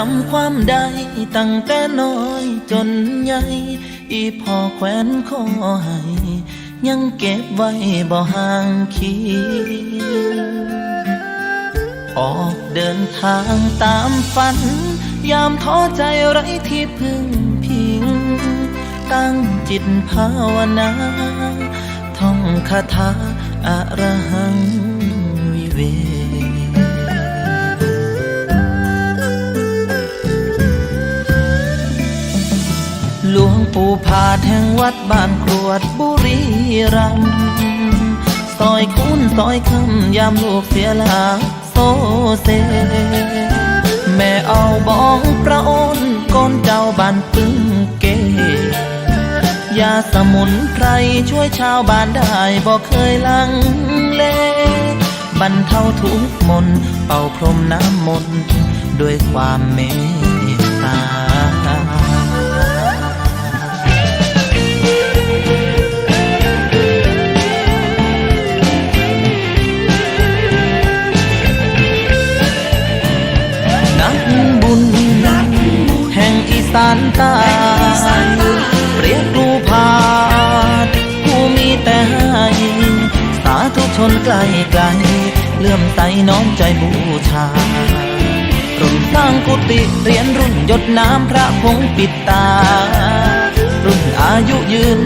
จำความได้ตั้งแต่น้อยจนใหญ่อีพ่อแขวนคอให้ยังเก็บไว้บ่ห่างคิดออกเดินทางตามฝัน ยามท้อใจไร้ที่พึ่งพิง ตั้งจิตภาวนา ท่องคาถาอะระหั หลวงปู่ผาดแห่งวัดบ้านกรวดบุรีรัมย์ซอยคุ้นซอยคำยามลูกเสียหลาโซเซ แม่เอาบองประโอนก้นเจ้าบ้านปึ้งเกยาสมุนไพรช่วยชาวบ้านได้บอกเคยลังเลบรรเทาทุกมนเป่าพรมน้ำมนต์ด้วยความเมตตาานต้เปรียบครูพาผู้มีแต่ให้สาธุชนไกลไกลเลื่อมใสน้อมใจบูชารุ่นสร้างกุฏิเรียนรุ่นยดน้ำพระพงปิดตา รุ่นอายุยืน